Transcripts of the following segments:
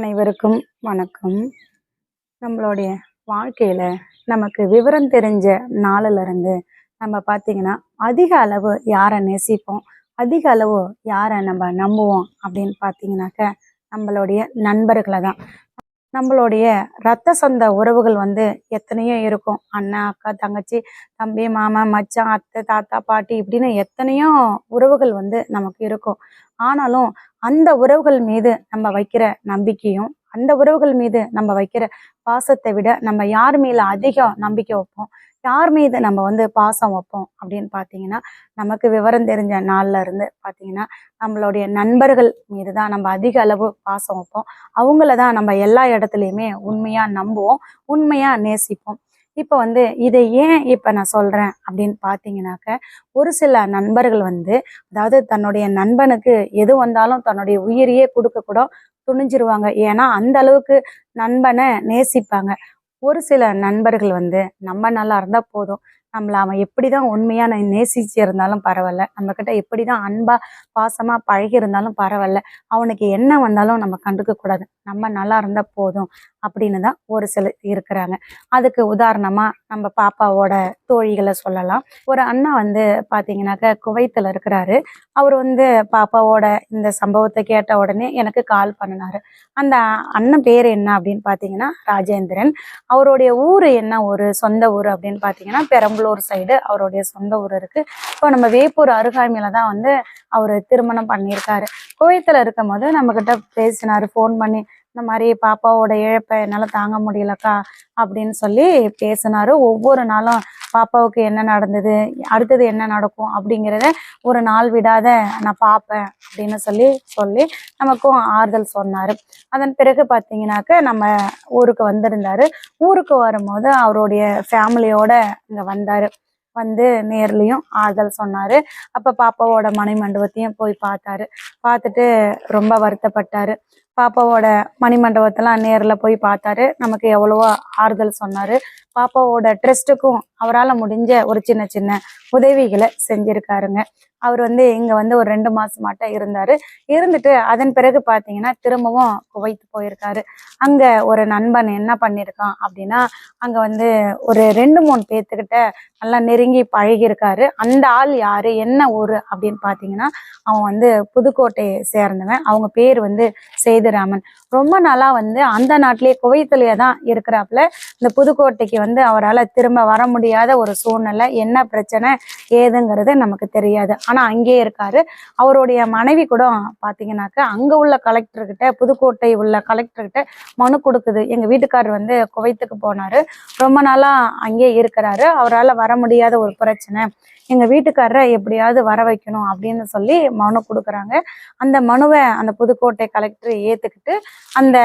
அனைவருக்கும் வணக்கம். நம்மளுடைய வாழ்க்கையில நமக்கு விவரம் தெரிஞ்ச நாளில இருந்து நம்ம பார்த்தீங்கன்னா அதிக அளவு யாரை நேசிப்போம் அதிக அளவு யாரை நம்ம நம்புவோம் அப்படின்னு பார்த்தீங்கன்னாக்க நம்மளுடைய நண்பர்களை தான் நம்மளுடைய ரத்த சொந்த உறவுகள் வந்து எத்தனையோ இருக்கும். அண்ணா அக்கா தங்கச்சி தம்பி மாமா மச்சான் அத்தை தாத்தா பாட்டி இப்படின்னு எத்தனையோ உறவுகள் வந்து நமக்கு இருக்கும். ஆனாலும் அந்த உறவுகள் மீது நம்ம வைக்கிற நம்பிக்கையும் அந்த உறவுகள் மீது நம்ம வைக்கிற பாசத்தை விட நம்ம யார் மேல அதிகம் நம்பிக்கை வைப்போம்? யார் மீது நம்ம வந்து பாசம் வைப்போம் அப்படின்னு பார்த்தீங்கன்னா நமக்கு விவரம் தெரிஞ்ச நாளில் இருந்து பார்த்தீங்கன்னா நம்மளுடைய நண்பர்கள் மீது தான் நம்ம அதிக அளவு பாசம் வைப்போம். அவங்கள தான் நம்ம எல்லா இடத்துலையுமே உண்மையாக நம்புவோம் உண்மையாக நேசிப்போம். இப்போ வந்து இதை ஏன் இப்போ நான் சொல்கிறேன் அப்படின்னு பார்த்தீங்கன்னாக்க ஒரு சில நண்பர்கள் வந்து அதாவது தன்னுடைய நண்பனுக்கு எது வந்தாலும் தன்னுடைய உயிரையே கொடுக்க கூட துணிஞ்சிருவாங்க. ஏன்னா அந்த அளவுக்கு நண்பனை நேசிப்பாங்க. ஒரு சில நண்பர்கள் வந்து நம்ம நல்லா இருந்தால் போதும். நம்மளை அவன் எப்படி தான் உண்மையாக நான் நேசிச்சு இருந்தாலும் பரவாயில்ல. நம்மக்கிட்ட எப்படி தான் அன்பாக பாசமாக பழகி இருந்தாலும் பரவாயில்ல. அவனுக்கு என்ன வந்தாலும் நம்ம கண்டுக்கக்கூடாது நம்ம நல்லா இருந்தால் போதும் அப்படின்னு தான் ஒரு சில இருக்கிறாங்க. அதுக்கு உதாரணமாக நம்ம பாப்பாவோட தோழிகளை சொல்லலாம். ஒரு அண்ணா வந்து பார்த்தீங்கன்னாக்க குவைத்தில் இருக்கிறாரு. அவர் வந்து பாப்பாவோட இந்த சம்பவத்தை கேட்ட உடனே எனக்கு கால் பண்ணினாரு. அந்த அண்ணன் பேர் என்ன அப்படின்னு பார்த்தீங்கன்னா ராஜேந்திரன். அவருடைய ஊர் என்ன? ஒரு சொந்த ஊர் அப்படின்னு பார்த்தீங்கன்னா பெரம்பலூர் சைடு அவருடைய சொந்த ஊர் இருக்கு. இப்போ நம்ம வேப்பூர் அருகாமையில தான் வந்து அவர் திருமணம் பண்ணியிருக்காரு. குவைத்தில் இருக்கும் போது நம்மக்கிட்ட பேசினாரு ஃபோன் பண்ணி இந்த மாதிரி பாப்பாவோட இழப்பை என்னால் தாங்க முடியலக்கா அப்படின்னு சொல்லி பேசினாரு. ஒவ்வொரு நாளும் பாப்பாவுக்கு என்ன நடந்தது அடுத்தது என்ன நடக்கும் அப்படிங்கிறத ஒரு நாள் விடாத நான் பார்ப்பேன் அப்படின்னு சொல்லி சொல்லி நமக்கும் ஆறுதல் சொன்னார். அதன் பிறகு பார்த்தீங்கன்னாக்க நம்ம ஊருக்கு வந்திருந்தாரு. ஊருக்கு வரும்போது அவருடைய ஃபேமிலியோட இங்கே வந்தார். வந்து நேர்லேயும் ஆறுதல் சொன்னார். அப்போ பாப்பாவோட மனை மண்டபத்தையும் போய் பார்த்தாரு. பார்த்துட்டு ரொம்ப வருத்தப்பட்டாரு. பாப்பாவோட மணிமண்டபத்தெல்லாம் நேரில் போய் பார்த்தாரு. நமக்கு எவ்வளவோ ஆறுதல் சொன்னார். பாப்பாவோட ட்ரெஸ்ட்டுக்கும் அவரால் முடிஞ்ச ஒரு சின்ன சின்ன உதவிகளை செஞ்சுருக்காருங்க. அவர் வந்து இங்கே வந்து ஒரு ரெண்டு மாசமாட்டம் இருந்தார். இருந்துட்டு அதன் பிறகு பார்த்தீங்கன்னா திரும்பவும் குவைத்து போயிருக்காரு. அங்கே ஒரு நண்பன் என்ன பண்ணியிருக்கான் அப்படின்னா அங்கே வந்து ஒரு ரெண்டு மூணு பேர்த்துக்கிட்ட நல்லா நெருங்கி பழகியிருக்காரு. அந்த ஆள் யார் என்ன ஊர் அப்படின்னு பார்த்தீங்கன்னா அவன் வந்து புதுக்கோட்டையை சேர்ந்தவன். அவங்க பேர் வந்து சேதுராமன். ரொம்ப நாளாக வந்து அந்த நாட்டிலேயே குவைத்திலேயே தான் இருக்கிறாப்புல. இந்த புதுக்கோட்டைக்கு வந்து அவரால் திரும்ப வர முடியாத ஒரு சூழ்நிலை என்ன பிரச்சனை ஏதுங்கிறது நமக்கு தெரியாது. ஆனால் அங்கேயே இருக்காரு. அவருடைய மனைவி கூட பாத்தீங்கன்னாக்க அங்கே உள்ள கலெக்டர்கிட்ட புதுக்கோட்டை உள்ள கலெக்டர்கிட்ட மனு கொடுக்குது. எங்கள் வீட்டுக்காரர் வந்து குவைத்துக்கு போனார். ரொம்ப நாளாக அங்கேயே இருக்கிறாரு. அவரால் வர முடியாத ஒரு பிரச்சனை. எங்கள் வீட்டுக்காரரை எப்படியாவது வர வைக்கணும் அப்படின்னு சொல்லி மனு கொடுக்குறாங்க. அந்த மனுவை அந்த புதுக்கோட்டை கலெக்டர் ஏற்றுக்கிட்டு அந்த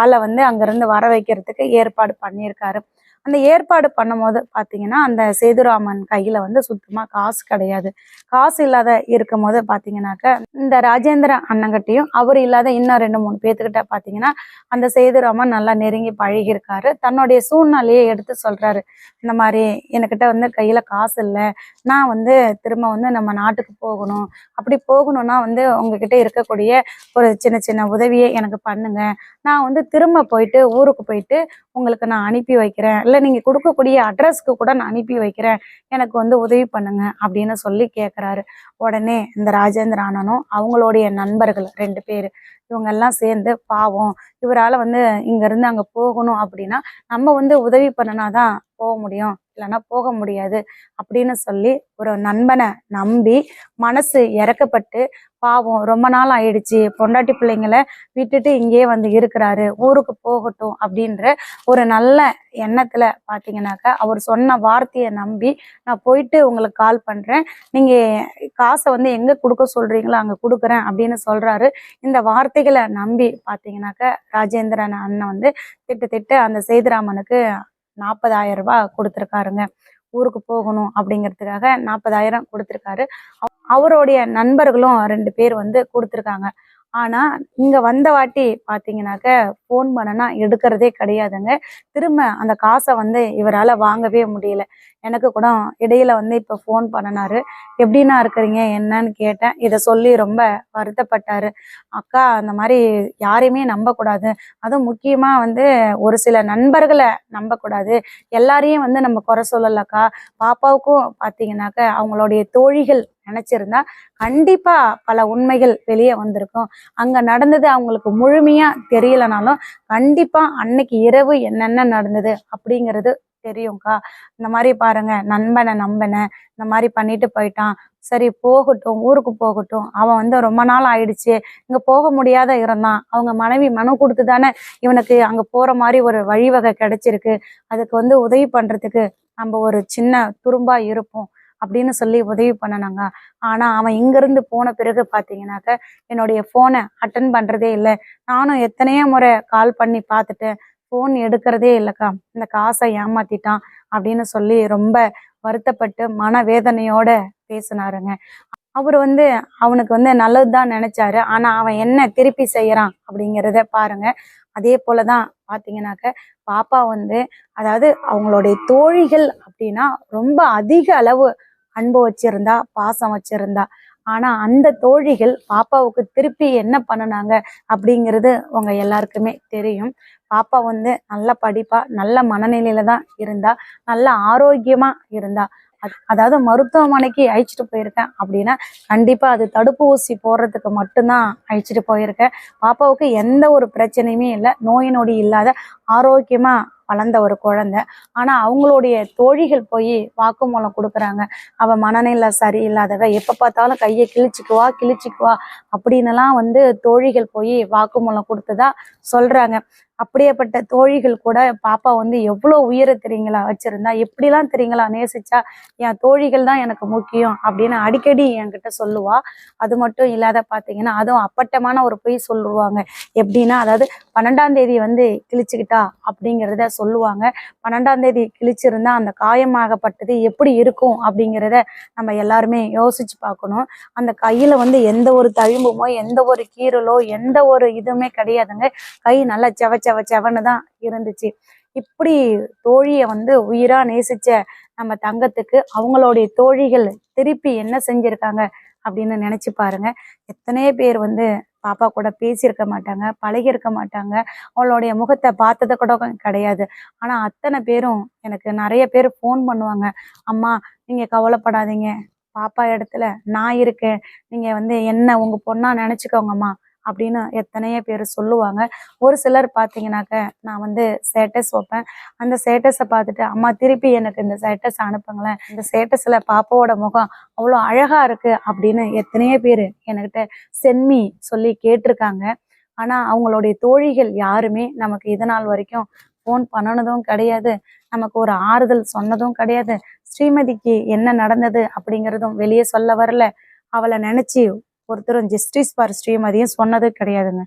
ஆளை வந்து அங்கேருந்து வர வைக்கிறதுக்கு ஏற்பாடு பண்ணியிருக்காரு. அந்த ஏற்பாடு பண்ணும்போது பார்த்தீங்கன்னா அந்த சேதுராமன் கையில் வந்து சுத்தமாக காசு கிடையாது. காசு இல்லாத இருக்கும் போது பார்த்தீங்கன்னாக்க இந்த ராஜேந்திர அண்ணங்கிட்டையும் அவர் இல்லாத இன்னும் ரெண்டு மூணு பேர்த்துக்கிட்ட பார்த்தீங்கன்னா அந்த சேதுராமன் நல்லா நெருங்கி பழகியிருக்காரு. தன்னுடைய சூழ்நிலையை எடுத்து சொல்கிறாரு இந்த மாதிரி என்கிட்ட வந்து கையில் காசு இல்லை. நான் வந்து திரும்ப வந்து நம்ம நாட்டுக்கு போகணும். அப்படி போகணும்னா வந்து உங்ககிட்ட இருக்கக்கூடிய ஒரு சின்ன சின்ன உதவியை எனக்கு பண்ணுங்க. நான் வந்து திரும்ப போயிட்டு ஊருக்கு போயிட்டு உங்களுக்கு நான் அனுப்பி வைக்கிறேன். இல்லை நீங்கள் கொடுக்கக்கூடிய அட்ரஸ்க்கு கூட நான் அனுப்பி வைக்கிறேன். எனக்கு வந்து உதவி பண்ணுங்க அப்படின்னு சொல்லி கேட்குறாரு உடனே இந்த ராஜேந்திர அண்ணனும் அவங்களுடைய நண்பர்கள் ரெண்டு பேர் இவங்க எல்லாம் சேர்ந்து பாவம் இவரால் வந்து இங்கேருந்து அங்கே போகணும் அப்படின்னா நம்ம வந்து உதவி பண்ணினாதான் போக முடியும். இல்லைன்னா போக முடியாது அப்படின்னு சொல்லி ஒரு நண்பனை நம்பி மனசு இறக்கப்பட்டு பாவம் ரொம்ப நாள் ஆயிடுச்சு. பொண்டாட்டி பிள்ளைங்களை விட்டுட்டு இங்கேயே வந்து இருக்கிறாரு. ஊருக்கு போகட்டும் அப்படின்ற ஒரு நல்ல எண்ணத்துல பாத்தீங்கன்னாக்கா அவர் சொன்ன வார்த்தையை நம்பி நான் போயிட்டு உங்களுக்கு கால் பண்றேன். நீங்க காசை வந்து எங்க கொடுக்க சொல்றீங்களோ அங்க கொடுக்குறேன் அப்படின்னு சொல்றாரு. இந்த வார்த்தைகளை நம்பி பார்த்தீங்கன்னாக்கா ராஜேந்திரன் அண்ணன் வந்து திட்டு திட்டு அந்த சேதுராமனுக்கு நாற்பதாயிரம் ரூபாய் கொடுத்துருக்காருங்க. ஊருக்கு போகணும் அப்படிங்கிறதுக்காக நாற்பதாயிரம் கொடுத்துருக்காரு. அவருடைய நண்பர்களும் ரெண்டு பேர் வந்து கொடுத்துருக்காங்க. ஆனா இங்க வந்த வாட்டி பாத்தீங்கன்னாக்க ஃபோன் பண்ணனா எடுக்கிறதே கிடையாதுங்க. திரும்ப அந்த காசை வந்து இவரால வாங்கவே முடியல. எனக்கு கூட இடையில வந்து இப்போ ஃபோன் பண்ணினாரு. எப்படிண்ணா இருக்கிறீங்க? என்னன்னு கேட்டேன். இதை சொல்லி ரொம்ப வருத்தப்பட்டாரு. அக்கா அந்த மாதிரி யாரையுமே நம்பக்கூடாது. அதுவும் முக்கியமா வந்து ஒரு சில நண்பர்களை நம்பக்கூடாது. எல்லாரையும் வந்து நம்ம குறை சொல்லலக்கா. பாப்பாவுக்கும் பார்த்தீங்கன்னாக்க அவங்களுடைய தோழிகள் நினைச்சிருந்தா கண்டிப்பா பல உண்மைகள் வெளியே வந்திருக்கும். அங்க நடந்தது அவங்களுக்கு முழுமையா தெரியலனாலும் கண்டிப்பா அன்னைக்கு இரவு என்னென்ன நடந்தது அப்படிங்கிறது தெரியும்க்கா. இந்த மாதிரி பாருங்க நண்பனை நம்பனை இந்த மாதிரி பண்ணிட்டு போயிட்டான். சரி போகட்டும் ஊருக்கு போகட்டும். அவன் வந்து ரொம்ப நாள் ஆயிடுச்சு. இங்க போக முடியாத இருந்தான் அவங்க மனைவி மனு கொடுத்து தானே இவனுக்கு அங்க போற மாதிரி ஒரு வழிவகை கிடைச்சிருக்கு. அதுக்கு வந்து உதவி பண்றதுக்கு நம்ம ஒரு சின்ன துரும்பா இருப்போம். அப்படின்னு சொல்லி உதவி பண்ணனாங்க. ஆனா அவன் இங்கிருந்து போன பிறகு பாத்தீங்கன்னாக்க என்னுடைய போனை அட்டன் பண்றதே இல்லை. நானும் எத்தனையோ முறை கால் பண்ணி பார்த்துட்டேன் ஃபோன் எடுக்கிறதே இல்லைக்கா. இந்த காசை ஏமாத்திட்டான் அப்படின்னு சொல்லி ரொம்ப வருத்தப்பட்டு மனவேதனையோட பேசினாருங்க. அவர் வந்து அவனுக்கு வந்து நல்லதுதான் நினைச்சாரு. ஆனா அவன் என்ன திருப்பி செய்யறான் அப்படிங்கிறத பாருங்க. அதே போலதான் பாத்தீங்கன்னாக்க பாப்பா வந்து அதாவது அவங்களுடைய தோழிகள் அப்படின்னா ரொம்ப அதிக அளவு அன்பு வச்சிருந்தா பாசம் வச்சிருந்தா. ஆனா அந்த தோழிகள் பாப்பாவுக்கு திருப்பி என்ன பண்ணுனாங்க அப்படிங்கிறது உங்க எல்லாருக்குமே தெரியும். பாப்பா வந்து நல்ல படிப்பா நல்ல மனநிலையில தான் இருந்தா நல்ல ஆரோக்கியமா இருந்தா. அதாவது மருத்துவமனைக்கு அழைச்சிட்டு போயிருக்கேன் அப்படின்னா கண்டிப்பா அது தடுப்பு ஊசி போடுறதுக்கு மட்டும்தான் அழைச்சிட்டு போயிருக்கேன். பாப்பாவுக்கு எந்த ஒரு பிரச்சனையுமே இல்லை. நோய் நொடி இல்லாத ஆரோக்கியமா வளர்ந்த ஒரு குழந்தை. ஆனா அவங்களுடைய தோழிகள் போய் வாக்குமூலம் கொடுக்குறாங்க. அவ மனநிலை சரியில்லாதவ எப்ப பார்த்தாலும் கையை கிழிச்சிக்குவா கிழிச்சிக்குவா அப்படின்னுலாம் வந்து தோழிகள் போய் வாக்குமூலம் கொடுத்ததா சொல்றாங்க. அப்படியேப்பட்ட தோழிகள் கூட பாப்பா வந்து எவ்வளோ உயிரை தெரியுங்களா வச்சுருந்தா? எப்படிலாம் தெரியுங்களா? நேசிச்சா என் தோழிகள் தான் எனக்கு முக்கியம் அப்படின்னு அடிக்கடி என்கிட்ட சொல்லுவா. அது மட்டும் இல்லாத பார்த்தீங்கன்னா அதுவும் அப்பட்டமான ஒரு பொய் சொல்லுவாங்க. எப்படின்னா அதாவது பன்னெண்டாம் தேதி வந்து கிழிச்சுக்கிட்டா அப்படிங்கிறத சொல்லுவாங்க. பன்னெண்டாம் தேதி கிழிச்சிருந்தா அந்த காயமாகப்பட்டது எப்படி இருக்கும் அப்படிங்கிறத நம்ம எல்லாருமே யோசிச்சு பார்க்கணும் அந்த கையில் வந்து எந்த ஒரு தழும்புமோ எந்த ஒரு கீறலோ எந்த ஒரு இதுவுமே கிடையாதுங்க. கை நல்லா செவ செவ செவன்னு தான் இருந்துச்சு. இப்படி தோழியை வந்து உயிரா நேசிச்ச நம்ம தங்கத்துக்கு அவங்களுடைய தோழிகள் திருப்பி என்ன செஞ்சிருக்காங்க அப்படின்னு நினைச்சு பாருங்க. எத்தனையோ பேர் வந்து பாப்பா கூட பேசியிருக்க மாட்டாங்க பழகியிருக்க மாட்டாங்க. அவளுடைய முகத்தை பார்த்தது கூட கிடையாது. ஆனா அத்தனை பேரும் எனக்கு நிறைய பேர் ஃபோன் பண்ணுவாங்க. அம்மா நீங்க கவலைப்படாதீங்க. பாப்பா இடத்துல நான் இருக்கேன். நீங்க வந்து என்ன உங்க பொண்ணா நினைச்சுக்கோங்கம்மா. அப்படின்னு எத்தனையோ பேர் சொல்லுவாங்க. ஒரு சிலர் பார்த்தீங்கன்னாக்க நான் வந்து ஸ்டேட்டஸ் வைப்பேன். அந்த ஸ்டேட்டஸை பார்த்துட்டு அம்மா திருப்பி எனக்கு இந்த ஸ்டேட்டஸ் அனுப்புங்களேன். இந்த ஸ்டேட்டஸில் பாப்பாவோட முகம் அவ்வளோ அழகாக இருக்குது அப்படின்னு எத்தனையோ பேர் என்கிட்ட சென்மி சொல்லி கேட்டிருக்காங்க. ஆனால் அவங்களுடைய தோழிகள் யாருமே நமக்கு இது நாள் வரைக்கும் ஃபோன் பண்ணினதும் கிடையாது. நமக்கு ஒரு ஆறுதல் சொன்னதும் கிடையாது. ஸ்ரீமதிக்கு என்ன நடந்தது அப்படிங்கிறதும் வெளியே சொல்ல வரல. அவளை நினச்சி ஒருத்தரும் ஜஸ்டிஸ் ஃபார் ஸ்ரீமதியும் சொன்னது கிடையாதுங்க.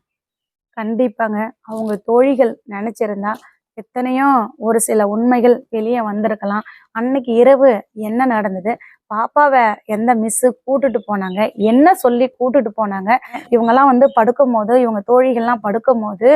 கண்டிப்பாங்க. அவங்க தோழிகள் நினைச்சிருந்தா எத்தனையோ ஒரு சில உண்மைகள் வெளியே வந்திருக்கலாம். அன்னைக்கு இரவு என்ன நடந்தது? பாப்பாவை எந்த மிஸ்ஸு கூட்டுட்டு போனாங்க? என்ன சொல்லி கூட்டுட்டு போனாங்க? இவங்கெல்லாம் வந்து படுக்கும் போது இவங்க தோழிகள்லாம் படுக்கும் போது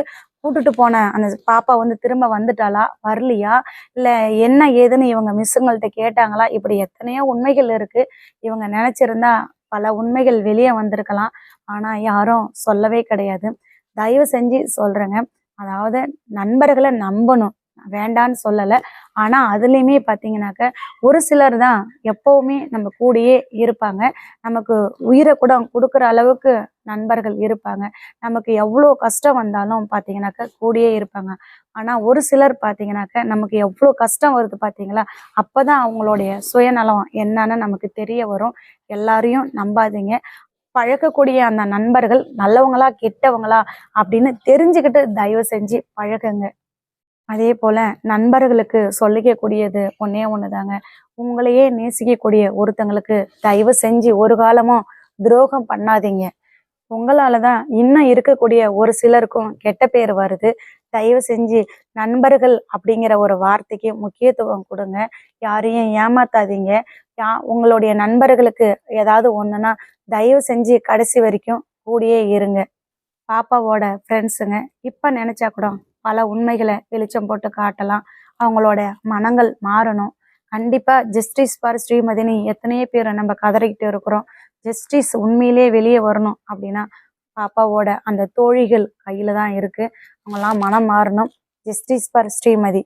கூட்டுட்டு போன அந்த பாப்பா வந்து திரும்ப வந்துட்டாளா? வரலையா? இல்லை என்ன ஏதுன்னு இவங்க மிஸ்ஸுங்கள்ட்ட கேட்டாங்களா? இப்படி எத்தனையோ உண்மைகள் இருக்கு. இவங்க நினைச்சிருந்தா பல உண்மைகள் வெளியே வந்திருக்கலாம். ஆனால் யாரும் சொல்லவே கிடையாது. தயவு செஞ்சு சொல்கிறேங்க அதாவது நண்பர்களை நம்பணும். வேண்டான்னு சொல்லலை. ஆனால் அதுலேயுமே பார்த்தீங்கன்னாக்க ஒரு சிலர் தான் எப்போவுமே நம்ம கூடயே இருப்பாங்க. நமக்கு உயிரை கூட கொடுக்குற அளவுக்கு நண்பர்கள் இருப்பாங்க. நமக்கு எவ்வளோ கஷ்டம் வந்தாலும் பார்த்தீங்கன்னாக்க கூடயே இருப்பாங்க. ஆனால் ஒரு சிலர் பார்த்தீங்கன்னாக்க நமக்கு எவ்வளோ கஷ்டம் வருது பார்த்தீங்களா அப்பதான் அவங்களுடைய சுயநலம் என்னன்னு நமக்கு தெரிய வரும். எல்லாரையும் நம்பாதீங்க. பழக்கக்கூடிய அந்த நண்பர்கள் நல்லவங்களா கெட்டவங்களா அப்படின்னு தெரிஞ்சுக்கிட்டு தயவு செஞ்சு பழகுங்க. அதே போல் நண்பர்களுக்கு சொல்லிக்கக்கூடியது ஒன்றே ஒன்று தாங்க உங்களையே நேசிக்கக்கூடிய ஒருத்தங்களுக்கு தயவு செஞ்சு ஒரு காலமும் துரோகம் பண்ணாதீங்க. உங்களால தான் இன்னும் இருக்கக்கூடிய ஒரு சிலருக்கும் கெட்ட பேர் வருது. தயவு செஞ்சு நண்பர்கள் அப்படிங்கிற ஒரு வார்த்தைக்கு முக்கியத்துவம் கொடுங்க. யாரையும் ஏமாத்தாதீங்க. யா உங்களுடைய நண்பர்களுக்கு ஏதாவது ஒன்றுன்னா தயவு செஞ்சு கடைசி வரைக்கும் கூடியே இருங்க. பாப்பாவோட ஃப்ரெண்ட்ஸுங்க இப்போ நினச்சா கூட பல உண்மைகளை வெளிச்சம் போட்டு காட்டலாம். அவங்களோட மனங்கள் மாறணும். கண்டிப்பாக ஜஸ்டிஸ் ஃபார் ஸ்ரீமதினி எத்தனையோ பேர் நம்ம கதறிக்கிட்டு இருக்கிறோம். ஜஸ்டிஸ் உண்மையிலே வெளியே வரணும் அப்படின்னா பாப்பாவோட அந்த தோழிகள் கையில் தான் இருக்குது அவங்களாம் மனம் மாறணும். Justice for Srimathi.